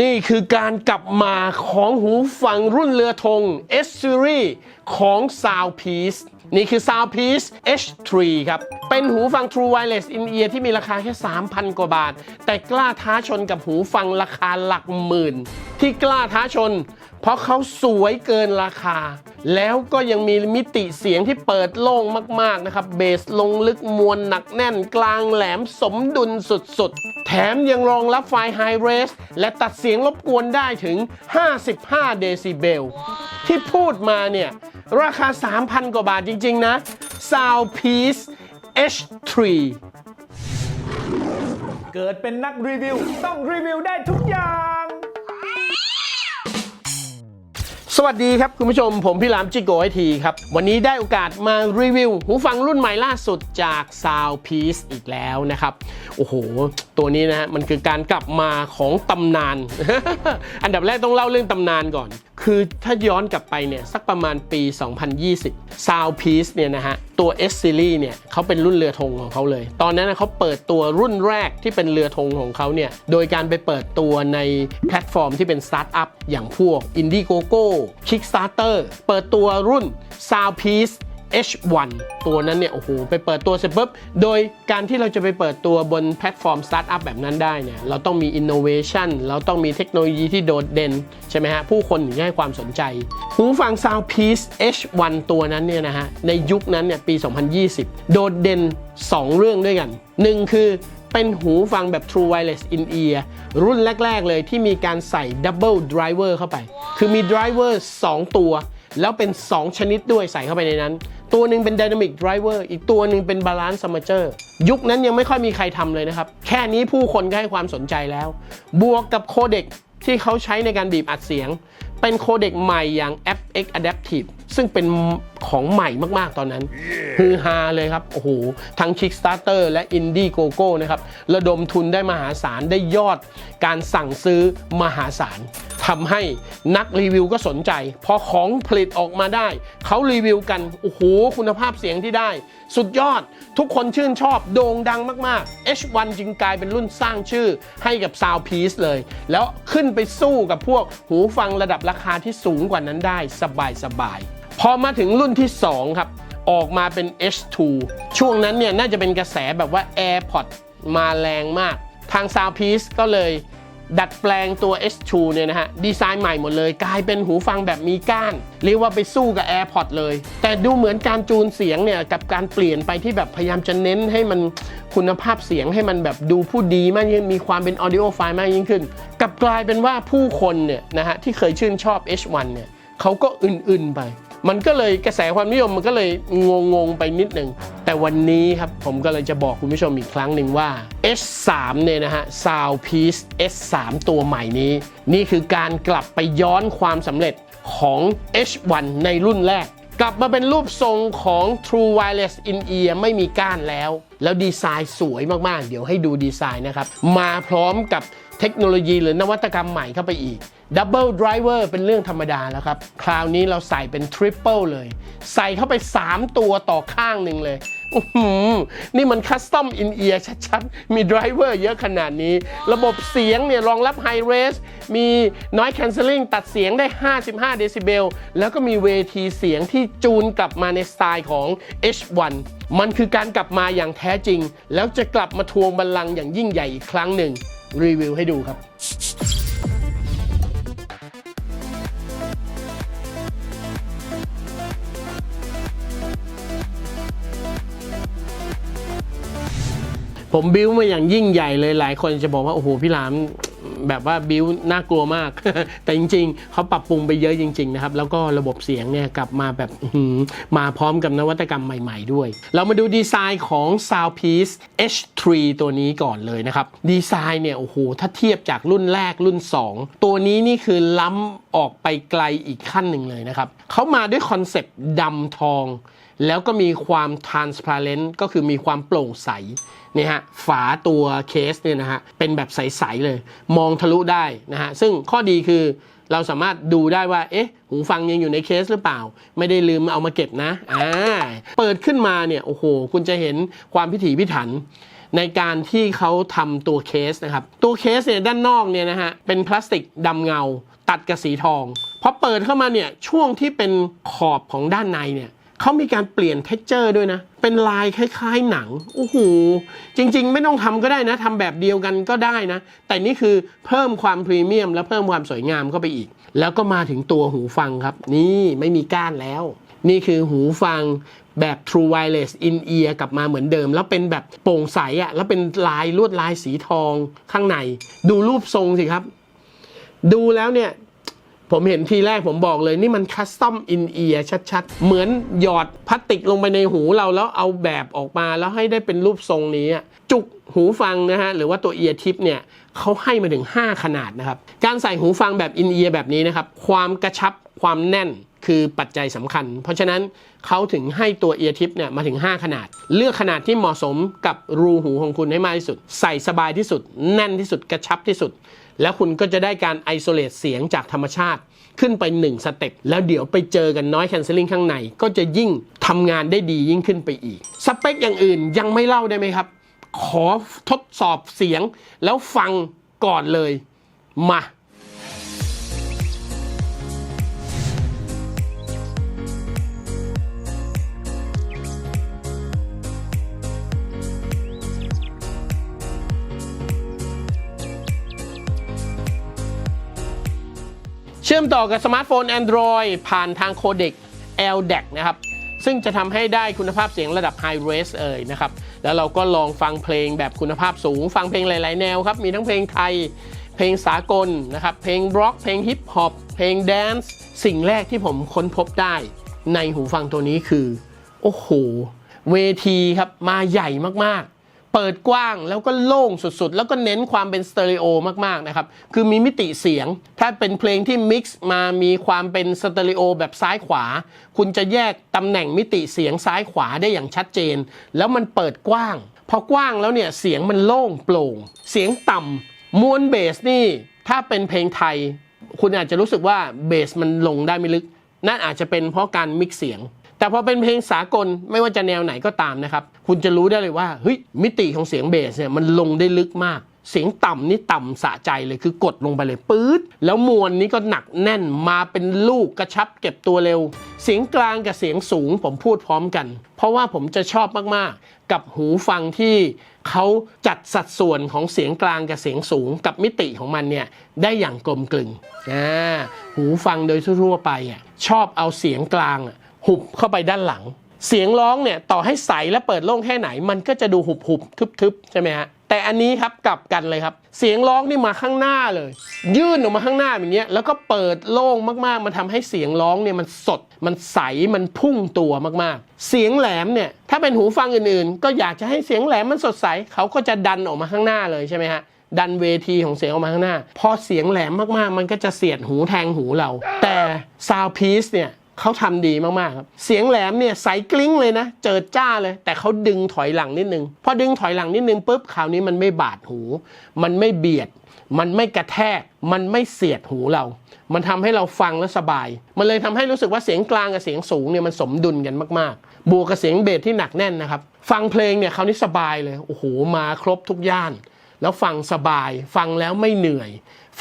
นี่คือการกลับมาของหูฟังรุ่นเรือธง S Series ของ SoundPeace นี่คือ Soundpiece H3 ครับ เป็นหูฟัง True Wireless In Ear ที่มีราคาแค่ 3,000 กว่าบาท แต่กล้าท้าชนกับหูฟังราคาหลักหมื่น ที่กล้าท้าชน เพราะเขาสวยเกินราคา แล้วก็ยังมีมิติเสียงที่เปิดโล่งมาก ๆ นะครับ เบสลงลึกมวลหนักแน่นกลางแหลมสมดุลสุด ๆ แถมยังรองรับไฟไฮเรสและตัดเสียงรบกวนได้ถึง 55 เดซิเบล ที่พูดมาเนี่ย ราคา 3,000 กว่าบาทจริง ๆ นะ Soundpiece H3 เกิดเป็นนักรีวิว ต้องรีวิวได้ทุกอย่าง สวัสดีครับคุณผู้ชม ผมพี่หลามจิโกไอทีครับ วันนี้ได้โอกาสมารีวิว หูฟังรุ่นใหม่ล่าสุดจาก Soundpiece อีกแล้วนะครับ โอ้โห ตัวนี้นะฮะมันคือการกลับมาของตำนาน อันดับแรกต้องเล่าเรื่องตำนานก่อน คือถ้าย้อนกลับไปเนี่ยสักประมาณปี 2020 Southpice เนี่ยนะฮะตัว S Series เนี่ยเขาเป็นรุ่นเรือธงของเขาเลย ตอนนั้นเขาเปิดตัวรุ่นแรกที่เป็นเรือธงของเขาเนี่ยโดยการไปเปิดตัวในแพลตฟอร์มที่เป็นสตาร์ทอัพอย่างพวก Indiegogo Kickstarter เปิดตัวรุ่น Southpice H1 ตัวนั้นเนี่ยโอ้โหไปเปิดตัวเสร็จปุ๊บโดยการที่เราจะไปเปิดตัวบนแพลตฟอร์มสตาร์ทอัพแบบนั้นได้เนี่ยเราต้องมี innovation เราต้องมีเทคโนโลยีที่โดดเด่น ใช่ไหมฮะ ผู้คนถึงจะให้ความสนใจ หูฟัง Soundpiece H1 ตัวนั้นเนี่ยนะฮะ ในยุคนั้นเนี่ยปี 2020 โดดเด่น 2 เรื่องด้วยกัน 1 คือเป็นหูฟังแบบ True Wireless In Ear รุ่นแรก ๆ เลยที่มีการใส่ Double Driver เข้าไป คือมี Driver 2 ตัว แล้วเป็น 2 ชนิดด้วยใส่เข้าไปในนั้น ตัวหนึ่งเป็น Dynamic Driver อีกตัวหนึ่งเป็น Balance Armature ยุคนั้นยังไม่ค่อยมีใครทำเลยนะครับ แค่นี้ผู้คนก็ให้ความสนใจแล้ว บวกกับโคเด็กที่เขาใช้ในการบีบอัดเสียง เป็นโคเด็กใหม่อย่าง FX Adaptive ซึ่งเป็นของใหม่มาก ๆ ตอนนั้นฮือฮาเลยครับ โอ้โห ทั้ง Kickstarter และ Indiegogo นะครับ ระดมทุนได้มหาศาลได้ยอดการสั่งซื้อมหาศาล ทำให้นักรีวิวก็สนใจ พอของผลิตออกมาได้ เขารีวิวกัน โอ้โห คุณภาพเสียงที่ได้ สุดยอดทุกคนชื่นชอบโด่งดังมาก ๆ H1 จึงกลายเป็นรุ่นสร้างชื่อให้กับ Soundpiece เลย แล้วขึ้นไปสู้กับพวกหูฟังระดับราคาที่สูงกว่านั้นได้สบาย ๆ พอมาถึงรุ่นที่ 2 ครับ ออกมาเป็น H2 ช่วงนั้นเนี่ยน่าจะเป็นกระแสแบบว่า AirPod มาแรงมาก ทาง Soundpiece ก็เลย ดัดแปลงตัว H2 เนี่ยนะฮะ ดีไซน์ใหม่หมดเลย กลายเป็นหูฟังแบบมีก้าน เรียกว่าไปสู้กับ AirPods เลย แต่ดูเหมือนการจูนเสียงเนี่ย กับการเปลี่ยนไปที่แบบพยายามจะเน้นให้มันคุณภาพเสียงให้มันแบบดูผู้ดีมากยิ่งมีความเป็น audio file มากยิ่งขึ้น กับกลายเป็นว่าผู้คนเนี่ยนะฮะที่เคยชื่นชอบ H1 เนี่ยเขาก็อื่นๆไป มันก็เลยกระแสความนิยมมันก็เลยงงๆไปนิดหนึ่งแต่วันนี้ครับผมก็เลยจะบอกคุณผู้ชมอีกครั้งหนึ่งว่า S3 เนี่ยนะฮะ Soundpiece S3 ตัวใหม่นี้ นี่คือการกลับไปย้อนความสำเร็จของ H1 ในรุ่นแรก กลับมาเป็นรูปทรงของ True Wireless In Ear ไม่มีก้านแล้ว แล้วดีไซน์สวยมาก ๆ เดี๋ยวให้ดูดีไซน์นะครับ มาพร้อมกับ เทคโนโลยีหรือนวัตกรรมใหม่เข้าไปอีก Double Driver เป็นเรื่องธรรมดาแล้วครับ คราวนี้เราใส่เป็น Triple เลย ใส่เข้าไป 3 ตัวต่อข้างหนึ่งเลยอื้อหือนี่มันคัสตอมอินเอียชัดๆ มีไดรเวอร์เยอะขนาดนี้ ระบบเสียงเนี่ยรองรับ High Res มี Noise Cancelling ตัดเสียงได้ 55 เดซิเบล แล้วก็มีเวทีเสียงที่จูนกลับมาในสไตล์ของ H1 มันคือการกลับมาอย่างแท้จริง แล้วจะกลับมาทวงบัลลังก์อย่างยิ่งใหญ่อีกครั้งหนึ่ง รีวิวให้ดูครับผมบิ้วมาอย่างยิ่งใหญ่เลยหลายคนจะบอกว่า โอ้โห พี่หลาม แบบว่าบิวน่ากลัวมาก แต่จริง ๆ เขาปรับปรุงไปเยอะจริง ๆ นะครับ แล้วก็ระบบเสียงเนี่ยกลับมาแบบมาพร้อมกับนวัตกรรมใหม่ ๆ ด้วย เรามาดูดีไซน์ของ Soundpiece H3 ตัวนี้ก่อนเลยนะครับ ดีไซน์เนี่ย โอ้โห ถ้าเทียบจากรุ่นแรกรุ่น 2 ตัวนี้นี่คือล้ำออกไปไกลอีกขั้นหนึ่งเลยนะครับเขามาด้วยคอนเซปต์ดำทองแล้วก็มีความ transparent ก็คือมีความโปร่งใสนี่ฮะฝาตัวเคสเนี่ยนะฮะเป็นแบบใส ๆ เลย มองทะลุได้นะฮะซึ่งข้อดีคือเราสามารถดูได้ว่า เอ๊ะ หูฟังยังอยู่ในเคสหรือเปล่า ไม่ได้ลืมเอามาเก็บนะอ่าเปิดขึ้นมาเนี่ย โอ้โห คุณจะเห็นความพิถีพิถัน ในการที่เขาทำตัวเคสนะครับ ตัวเคสเนี่ยด้านนอกเนี่ยนะฮะ เป็นพลาสติกดำเงา ตัดกับสีทอง พอเปิดเข้ามาเนี่ย ช่วงที่เป็นขอบของด้านในเนี่ย เขามีการเปลี่ยนเท็กเจอร์ด้วยนะ เป็นลายคล้าย ๆ หนังโอ้โหจริง ๆ ไม่ต้องทำก็ได้นะทำแบบเดียวกันก็ได้นะ แต่นี่คือเพิ่มความพรีเมียม และเพิ่มความสวยงามเข้าไปอีก แล้วก็มาถึงตัวหูฟังครับ นี่ไม่มีก้านแล้ว นี่คือหูฟังแบบ True Wireless In Ear กลับมาเหมือนเดิม แล้วเป็นแบบโปร่งใสอะแล้วเป็นลายลวดลายสีทองข้างใน ดูรูปทรงสิครับ ดูแล้วเนี่ย ผมเห็นทีแรกผมบอกเลยนี่มันคัสตอมอินเอียชัดๆ เหมือนหยอดพลาสติกลงไปในหูเราแล้วเอาแบบออกมาแล้วให้ได้เป็นรูปทรงนี้ จุกหูฟังนะฮะ หรือว่าตัวเอียทิปเนี่ยเขาให้มาถึง 5 ขนาดนะครับ การใส่หูฟังแบบอินเอียแบบนี้นะครับ ความกระชับความแน่นคือปัจจัยสำคัญ เพราะฉะนั้นเขาถึงให้ตัวเอียทิปเนี่ยมาถึง 5 ขนาด เลือกขนาดที่เหมาะสมกับรูหูของคุณให้มากที่สุด ใส่สบายที่สุด แน่นที่สุดกระชับที่สุด แล้วคุณก็จะได้การไอโซเลตเสียงจากธรรมชาติขึ้นไป 1 สเต็ปแล้วเดี๋ยวไปเจอกันน้อยแคนเซลลิ่งข้างใน ก็จะยิ่งทำงานได้ดียิ่งขึ้นไปอีก สเปคอย่างอื่นยังไม่เล่าได้ไหมครับ ขอทดสอบเสียงแล้วฟังก่อนเลยมา ชื่อมต่อกับสมาร์ทโฟน Android ผ่านทางโคเด็ก LDAC นะครับ ซึ่งจะทำให้ได้คุณภาพเสียงระดับ High Res เอ่ยนะครับ แล้วเราก็ลองฟังเพลงแบบคุณภาพสูง ฟังเพลงหลาย ๆ แนวครับ มีทั้งเพลงไทย เพลงสากลนะครับ เพลงร็อก เพลงฮิปฮอป เพลงแดนซ์ สิ่งแรกที่ผมค้นพบได้ในหูฟังตัวนี้คือ โอ้โห เวทีครับ มาใหญ่มาก เปิดกว้างแล้วก็โล่งสุดๆ แล้วก็เน้นความเป็นสเตอริโอมากๆนะครับ คือมีมิติเสียง ถ้าเป็นเพลงที่มิกซ์มามีความเป็นสเตอริโอแบบซ้ายขวา คุณจะแยกตำแหน่งมิติเสียงซ้ายขวาได้อย่างชัดเจน แล้วมันเปิดกว้าง พอกว้างแล้วเนี่ยเสียงมันโล่งโปร่ง เสียงต่ำมวลเบสนี่ถ้าเป็นเพลงไทย คุณอาจจะรู้สึกว่าเบสมันลงได้ไม่ลึก นั่นอาจจะเป็นเพราะการมิกซ์เสียง แต่พอเป็นเพลงสากลไม่ว่าจะแนวไหนก็ตามนะครับ คุณจะรู้ได้เลยว่าเฮ้ยมิติของเสียงเบสเนี่ยมันลงได้ลึกมาก เสียงต่ำนี่ต่ำสะใจเลยคือกดลงไปเลยปื๊ดแล้วมวลนี้ก็หนักแน่นมาเป็นลูกกระชับเก็บตัวเร็ว เสียงกลางกับเสียงสูงผมพูดพร้อมกัน เพราะว่าผมจะชอบมากๆ กับหูฟังที่เขาจัดสัดส่วนของเสียงกลางกับเสียงสูงกับมิติของมันเนี่ยได้อย่างกลมกลึงอ่าหูฟังโดยทั่วไปอะชอบเอาเสียงกลางอะ หุบเข้าไปด้านหลัง เสียงร้องเนี่ยต่อให้ใสและเปิดโล่งแค่ไหน มันก็จะดูหุบหุบทึบทึบใช่ไหมฮะแต่อันนี้ครับกลับกันเลยครับ เสียงร้องนี่มาข้างหน้าเลย ยื่นออกมาข้างหน้าอย่างเงี้ยแล้วก็เปิดโล่งมากๆ มันทำให้เสียงร้องเนี่ยมันสด มันใสมันพุ่งตัวมากๆ เสียงแหลมเนี่ยถ้าเป็นหูฟังอื่นๆ ก็อยากจะให้เสียงแหลมมันสดใสเขาก็จะดันออกมาข้างหน้าเลยใช่ไหมฮะดันเวทีของเสียงออกมาข้างหน้า พอเสียงแหลมมากๆ มันก็จะเสียดหูแทงหูเรา แต่ซาวพีซเนี่ย เขาทำดีมากๆครับ เสียงแหลมเนี่ยใสกลิ้งเลยนะ เจิดจ้าเลย แต่เขาดึงถอยหลังนิดนึง พอดึงถอยหลังนิดนึงปุ๊บคราวนี้มันไม่บาดหู มันไม่เบียด มันไม่กระแทก มันไม่เสียดหูเรา มันทำให้เราฟังแล้วสบาย มันเลยทำให้รู้สึกว่าเสียงกลางกับเสียงสูงเนี่ยมันสมดุลกันมากๆ บวกกับเสียงเบสที่หนักแน่นนะครับ ฟังเพลงเนี่ยคราวนี้สบายเลย โอ้โห มาครบทุกย่าน แล้วฟังสบาย ฟังแล้วไม่เหนื่อย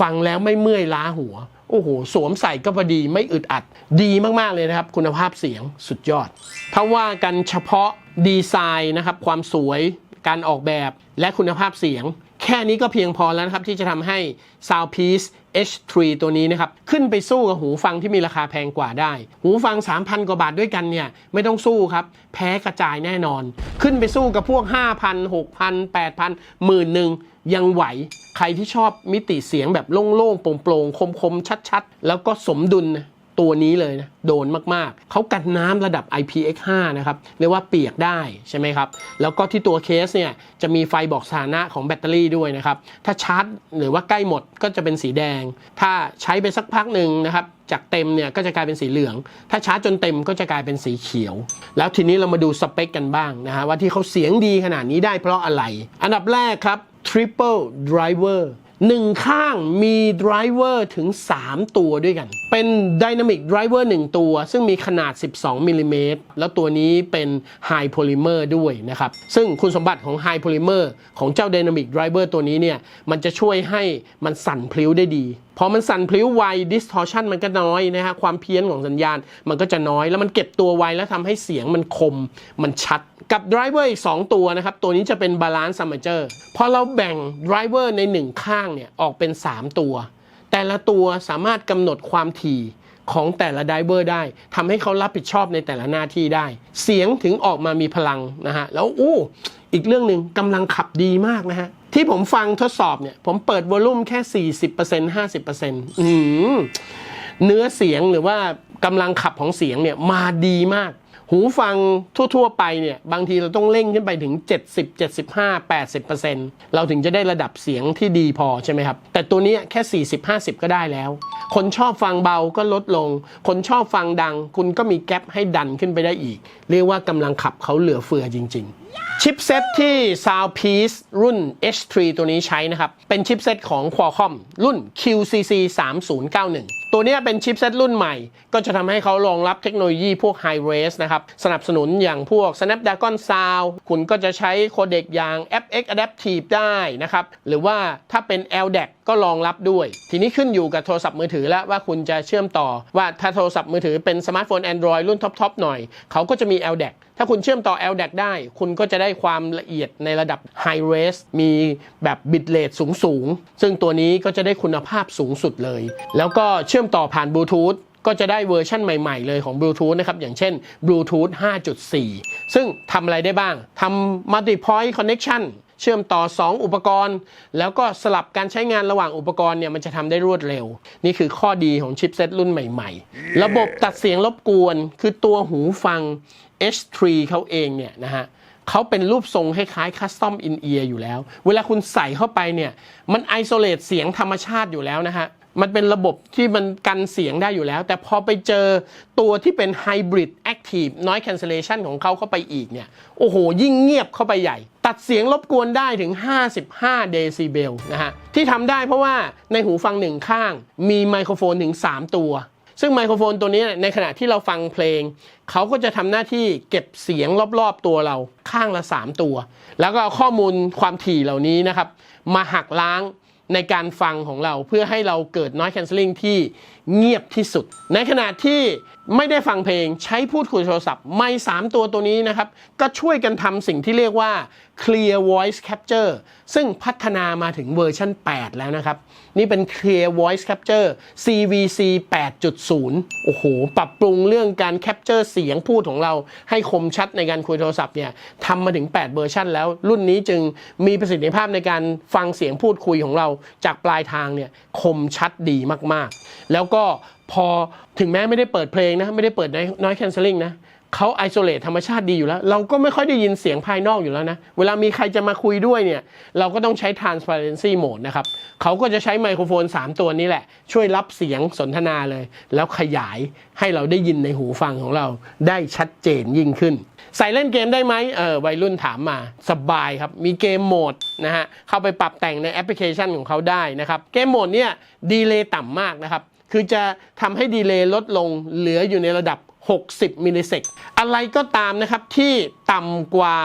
ฟังแล้วไม่เมื่อยล้าหัว โอ้โห สวมใส่ก็พอดีไม่อึดอัด ดีมากๆเลยนะครับ คุณภาพเสียงสุดยอด ถ้าว่ากันเฉพาะดีไซน์นะครับ ความสวย การออกแบบและคุณภาพเสียง แค่นี้ก็เพียงพอแล้วนะครับ ที่จะทำให้ Soundpiece H3 ตัวนี้นะครับ ขึ้นไปสู้กับหูฟังที่มีราคาแพงกว่าได้ หูฟัง 3,000 กว่าบาทด้วยกันเนี่ย ไม่ต้องสู้ครับ แพ้กระจายแน่นอน ขึ้นไปสู้กับพวก 5,000 6,000 8,000หมื่นหนึ่งยังไหว ใครที่ชอบมิติเสียงแบบโล่งๆโปร่งๆคมๆชัดๆ แล้วก็สมดุล ตัวนี้เลยนะโดนมากๆ เขากันน้ำระดับ IPX5 นะครับ เรียกว่าเปียกได้ใช่ไหมครับ แล้วก็ที่ตัวเคสเนี่ยจะมีไฟบอกสถานะของแบตเตอรี่ด้วยนะครับ ถ้าชาร์จหรือว่าใกล้หมดก็จะเป็นสีแดง ถ้าใช้ไปสักพักหนึ่งนะครับจากเต็มเนี่ยก็จะกลายเป็นสีเหลือง ถ้าชาร์จจนเต็มก็จะกลายเป็นสีเขียว แล้วทีนี้เรามาดูสเปคกันบ้างนะฮะว่าที่เขาเสียงดีขนาดนี้ได้เพราะอะไร อันดับแรกครับ Triple Driver หนึ่งข้างมีไดรเวอร์ถึง 3 ตัวด้วยกัน เป็น Dynamic Driver 1ตัว ซึ่งมีขนาด 12มิลลิเมตรแล้วตัวนี้เป็นไฮโพลิเมอร์ด้วยนะครับ ซึ่งคุณสมบัติของไฮโพลิเมอร์ของเจ้าดินามิกไดรเวอร์ตัวนี้เนี่ย มันจะช่วยให้มันสั่นพลิ้วได้ดีพอมันสั่นพลิ้วไว distortion มันก็น้อยนะฮะความเพี้ยนของสัญญาณมันก็จะน้อย แล้วมันเก็บตัวไวแล้วทำให้เสียงมันคมมันชัด กับไดรเวอร์อีก 2 ตัวนะครับ ตัวนี้จะเป็น Balance Armature พอเราแบ่งไดรเวอร์ใน 1 ข้างเนี่ยออกเป็น 3 ตัว แต่ละตัวสามารถกำหนดความถี่ของแต่ละไดรเวอร์ได้ทำให้เขารับผิดชอบในแต่ละหน้าที่ได้ เสียงถึงออกมามีพลังนะฮะแล้วอู้อีกเรื่องหนึ่งกำลังขับดีมากนะฮะ ที่ผมฟังทดสอบเนี่ย ผมเปิดวอลลุ่มแค่ 40% 50%อืมเนื้อเสียงหรือว่ากำลังขับของเสียงเนี่ยมาดีมาก หูฟังทั่ว ๆ ไปเนี่ย บางทีเราต้องเร่งขึ้นไปถึง 70 75 80%เราถึงจะได้ระดับเสียงที่ดีพอใช่ไหมครับ แต่ตัวนี้แค่ 40 50 ก็ได้แล้ว คนชอบฟังเบาก็ลดลง คนชอบฟังดัง คุณก็มีแกลบให้ดันขึ้นไปได้อีก เรียกว่ากำลังขับเขาเหลือเฟือจริง ๆ ชิปเซ็ตที่ Soundpiece รุ่น H3 ตัวนี้ใช้นะครับ เป็นชิปเซ็ตของ Qualcomm รุ่น QCC 3091 ตัวนี้เป็นชิปเซ็ตรุ่นใหม่ ก็จะทำให้เขารองรับเทคโนโลยีพวก High Res นะครับ สนับสนุนอย่างพวก Snapdragon Sound คุณก็จะใช้โคเด็กอย่าง FX Adaptive ได้นะครับ หรือว่าถ้าเป็น LDAC ก็รองรับด้วย ทีนี้ขึ้นอยู่กับโทรศัพท์มือถือแล้วว่าคุณจะเชื่อมต่อว่าถ้าโทรศัพท์มือถือเป็นสมาร์ทโฟน Android รุ่นท็อปๆหน่อยเขาก็จะมี LDAC ถ้าคุณเชื่อมต่อ LDAC ได้ คุณก็จะได้ความละเอียดในระดับ High Res มีแบบบิตเรทสูงๆซึ่งตัวนี้ก็จะได้คุณภาพสูงสุดเลย แล้วก็เชื่อมต่อผ่านบลูทูธก็จะได้เวอร์ชั่นใหม่ๆเลยของบลูทูธนะครับ อย่างเช่นบลูทูธ5.4 ซึ่งทำอะไรได้บ้างทำ Multi Point Connection เชื่อมต่อ 2 อุปกรณ์ แล้วก็สลับการใช้งานระหว่างอุปกรณ์เนี่ยมันจะทำได้รวดเร็ว นี่คือข้อดีของชิปเซ็ตรุ่นใหม่ ๆ ระบบตัดเสียงรบกวน คือตัวหูฟัง H3 เขาเองเนี่ยนะฮะเขาเป็นรูปทรงคล้ายๆคัสตอมอินเอียร์อยู่แล้ว เวลาคุณใส่เข้าไปเนี่ย มันไอโซเลตเสียงธรรมชาติอยู่แล้วนะฮะ มันเป็นระบบที่มันกันเสียงได้อยู่แล้ว แต่พอไปเจอตัวที่เป็นไฮบริดแอคทีฟน้อยแคนเซเลชันของเขาเข้าไปอีกเนี่ย โอ้โห ยิ่งเงียบเข้าไปใหญ่ ตัดเสียงรบกวนได้ถึง 55 เดซิเบลนะฮะ ที่ทำได้เพราะว่าในหูฟังหนึ่งข้าง มีไมโครโฟนถึง 3 ตัว ซึ่งไมโครโฟนตัวนี้ในขณะที่เราฟังเพลง เขาก็จะทำหน้าที่เก็บเสียงรอบๆตัวเราข้างละ 3 ตัว แล้วก็เอาข้อมูลความถี่เหล่านี้นะครับมาหักล้าง ในการฟังของเราเพื่อให้เราเกิด noise cancelling ที่เงียบที่สุด ในขณะที่ไม่ได้ฟังเพลงใช้พูดคุยโทรศัพท์ ไม่ 3 ตัวตัวนี้นะครับ ก็ช่วยกันทำสิ่งที่เรียกว่า clear voice capture ซึ่งพัฒนามาถึงเวอร์ชัน8 แล้วนะครับ นี่เป็น clear voice capture CVC 8.0 โอ้โห ปรับปรุงเรื่องการ capture เสียงพูดของเราให้คมชัดในการคุยโทรศัพท์เนี่ยทำมาถึง 8 เวอร์ชันแล้ว รุ่นนี้จึงมีประสิทธิภาพในการฟังเสียงพูดคุยของเราจากปลายทางเนี่ยคมชัดดีมากๆ แล้วก็พอถึงแม้ไม่ได้เปิดเพลงนะ ไม่ได้เปิด noise cancelling นะ เขาไอโซเลตธรรมชาติดีอยู่แล้ว เราก็ไม่ค่อยได้ยินเสียงภายนอกอยู่แล้วนะ เวลามีใครจะมาคุยด้วยเนี่ย เราก็ต้องใช้ transparency mode นะครับเขาก็จะใช้ไมโครโฟน 3 ตัวนี้แหละ ช่วยรับเสียงสนทนาเลย แล้วขยายให้เราได้ยินในหูฟังของเราได้ชัดเจนยิ่งขึ้น ใส่เล่นเกมได้ไหมเออวัยรุ่นถามมาสบายครับ มีเกมโหมดนะฮะเข้าไปปรับแต่งในแอปพลิเคชันของเขาได้นะครับเกมโหมดเนี่ยดีเลย์ต่ำมากนะครับคือจะทำให้ดีเลย์ลดลงเหลืออยู่ในระดับ 60 มิลลิเซกอะไรก็ตามนะครับที่ต่ำกว่า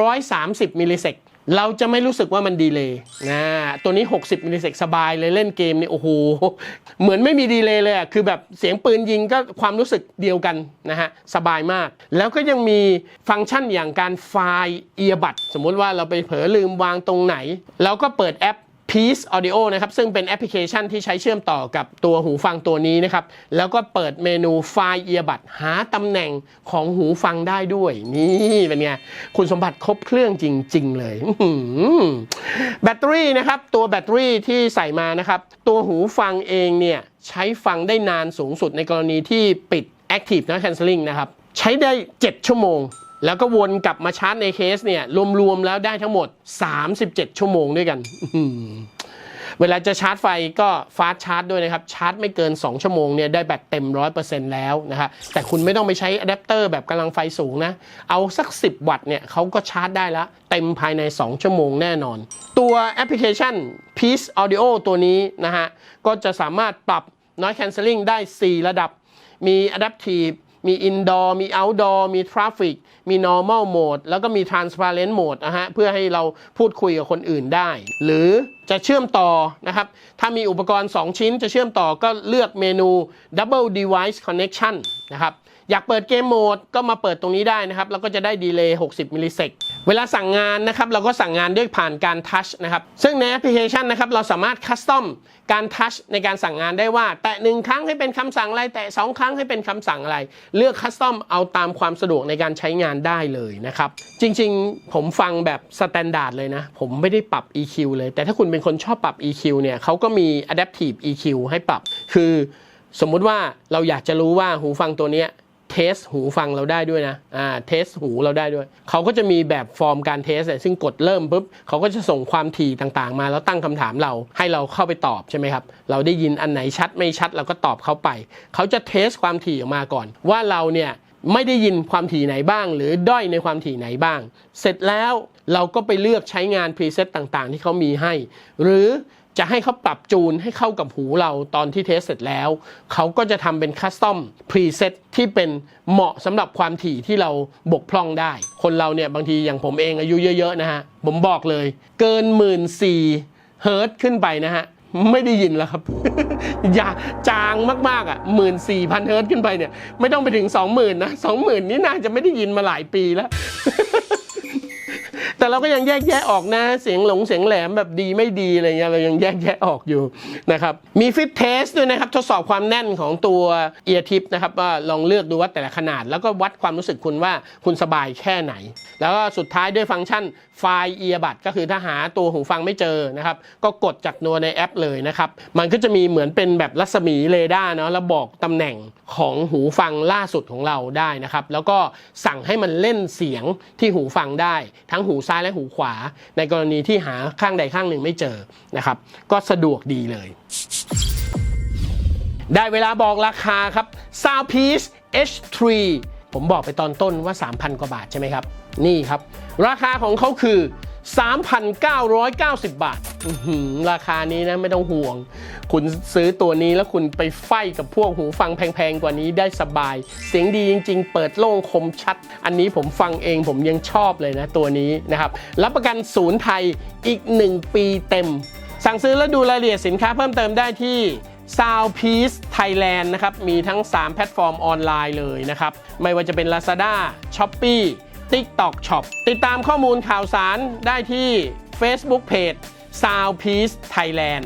130 มิลลิเซกเราจะไม่รู้สึกว่ามันดีเลยนะตัวนี้ 60 มิลลิเซกสบายเลยเล่นเกมนี่โอ้โห เหมือนไม่มีดีเลยเลยอะคือแบบเสียงปืนยิงก็ความรู้สึกเดียวกันนะฮะ สบายมาก แล้วก็ยังมีฟังก์ชันอย่างการไฟล์เอียบัดสมมุติว่าเราไปเผลอลืมวางตรงไหน เราก็เปิดแอป Peace Audio นะครับ ซึ่งเป็นแอปพลิเคชันที่ใช้เชื่อมต่อกับตัวหูฟังตัวนี้นะครับ แล้วก็เปิดเมนูไฟล์เอียบัดหาตำแหน่งของหูฟังได้ด้วย นี่เป็นไง คุณสมบัติครบเครื่องจริง ๆ เลยแบตเตอรี่นะครับ ตัวแบตเตอรี่ที่ใส่มานะครับ ตัวหูฟังเองเนี่ย ใช้ฟังได้นานสูงสุดในกรณีที่ปิด Active Noise Cancelling นะครับ ใช้ได้ 7 ชั่วโมง แล้วก็วนกลับมาชาร์จในเคสเนี่ยรวมๆแล้วได้ทั้งหมด 37 ชั่วโมงด้วยกัน เวลาจะชาร์จไฟก็ฟาสชาร์จด้วยนะครับ ชาร์จไม่เกิน 2 ชั่วโมงเนี่ยได้แบตเต็ม 100%แล้วนะครับแต่คุณไม่ต้องไปใช้อะแดปเตอร์แบบกำลังไฟสูงนะ เอาสัก 10 วัตต์เนี่ยเขาก็ชาร์จได้แล้วเต็มภายใน 2 ชั่วโมงแน่นอน ตัวแอปพลิเคชัน Peace Audio ตัวนี้นะฮะก็จะสามารถปรับ noise cancelling ได้ 4 ระดับมี adaptive มี indoor มี outdoor มี traffic มี normal mode แล้วก็มี transparent mode นะฮะเพื่อให้เราพูดคุยกับคนอื่นได้ หรือจะเชื่อมต่อนะครับ ถ้ามีอุปกรณ์ 2 ชิ้นจะเชื่อมต่อก็เลือกเมนู double device connection นะครับ อยากเปิดเกมโหมดก็มาเปิดตรงนี้ได้นะครับ แล้วก็จะได้ดีเลย์ 60 มิลลิเซก เวลาสั่งงานนะครับเราก็สั่งงานด้วยผ่านการทัชนะครับซึ่งในแอปพลิเคชันนะครับเราสามารถคัสตอมการทัชในการสั่งงานได้ว่า แตะหนึ่งครั้งให้เป็นคำสั่งอะไร แตะสองครั้งให้เป็นคำสั่งอะไร เลือกคัสตอมเอาตามความสะดวกในการใช้งานได้เลยนะครับจริงๆ ผมฟังแบบสแตนดาร์ดเลยนะ ผมไม่ได้ปรับ EQ เลย แต่ถ้าคุณเป็นคนชอบปรับ EQ เนี่ยเขาก็มี Adaptive EQ ให้ปรับ คือ สมมุติว่าเราอยากจะรู้ว่าหูฟังตัวเนี้ย เทสหูฟังเราได้ด้วยนะอ่าเทสหูเราได้ด้วย เขาก็จะมีแบบฟอร์มการเทสเ่ยซึ่งกดเริ่มปุ๊บเขาก็จะส่งความถี่ต่างๆ มาแล้วตั้งคำถามเราให้เราเข้าไปตอบใช่ไหมครับ เราได้ยินอันไหนชัดไม่ชัดเราก็ตอบเขาไป เขาจะเทสความถี่ออกมาก่อน ว่าเราเนี่ยไม่ได้ยินความถี่ไหนบ้าง หรือด้อยในความถี่ไหนบ้าง เสร็จแล้วเราก็ไปเลือกใช้งานพรีเซตต่างๆ ที่เขามีให้ หรือ จะให้เขาปรับจูนให้เข้ากับหูเราตอนที่เทสเสร็จแล้ว เขาก็จะทำเป็นคัสตอมพรีเซ็ตที่เป็นเหมาะสำหรับความถี่ที่เราบกพร่องได้ คนเราเนี่ยบางทีอย่างผมเองอายุเยอะๆนะฮะ ผมบอกเลย เกินหมื่นสี่เฮิร์ตขึ้นไปนะฮะไม่ได้ยินแล้วครับ อย่าจางมากๆอะหมื่นสี่พันเฮิร์ตขึ้นไปเนี่ย ไม่ต้องไปถึงสองหมื่นนะสองหมื่นนี่น่าจะไม่ได้ยินมาหลายปีแล้ว แต่เราก็ยังแยกแยะออกนะ เสียงหลงเสียงแหลมแบบดีไม่ดีอะไรเงี้ยเรายังแยกแยะออกอยู่นะครับมีฟิตเทสด้วยนะครับทดสอบความแน่นของตัวเอียร์ทิปนะครับว่าลองเลือกดูว่าแต่ละขนาด แล้วก็วัดความรู้สึกคุณว่าคุณสบายแค่ไหน แล้วก็สุดท้ายด้วยฟังก์ชันไฟล์เอียบัดก็คือถ้าหาตัวหูฟังไม่เจอนะครับก็กดจากตัวในแอปเลยนะครับมันก็จะมีเหมือนเป็นแบบรัศมีเรดาร์เนาะแล้วบอกตำแหน่งของหูฟังล่าสุดของเราได้นะครับแล้วก็สั่งให้มันเล่นเสียงที่หูฟังได้ทั้งหูซ้ายและหูขวา ในกรณีที่หาข้างใดข้างหนึ่งไม่เจอนะครับ ก็สะดวกดีเลย ได้เวลาบอกราคาครับ Soundpiece H3 ผมบอกไปตอนต้นว่า 3,000 กว่าบาทใช่ไหมครับ นี่ครับ ราคาของเขาคือ 3,990 บาทอื้อหือราคานี้นะไม่ต้องห่วง คุณซื้อตัวนี้แล้วคุณไปไฟกับพวกหูฟังแพงๆกว่านี้ได้สบาย เสียงดีจริง ๆ เปิดโล่งคมชัด อันนี้ผมฟังเองผมยังชอบเลยนะตัวนี้นะครับ รับประกันศูนย์ไทยอีก 1 ปีเต็ม สั่งซื้อและดูรายละเอียดสินค้าเพิ่มเติมได้ที่ Soundpiece Thailand นะครับ มีทั้ง 3 แพลตฟอร์มออนไลน์เลยนะครับ ไม่ว่าจะเป็น Lazada, Shopee, TikTok Shop ติดตามข้อมูลข่าวสารได้ที่ Facebook Page Sound Peace Thailand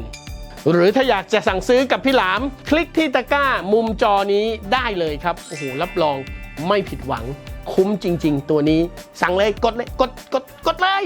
หรือถ้าอยากจะสั่งซื้อกับพี่หลาม คลิกที่ตะกร้ามุมจอนี้ได้เลยครับ โอ้โห รับรองไม่ผิดหวัง คุ้มจริง ๆ ตัวนี้ สั่งเลยกดเลย กดกดกดเลย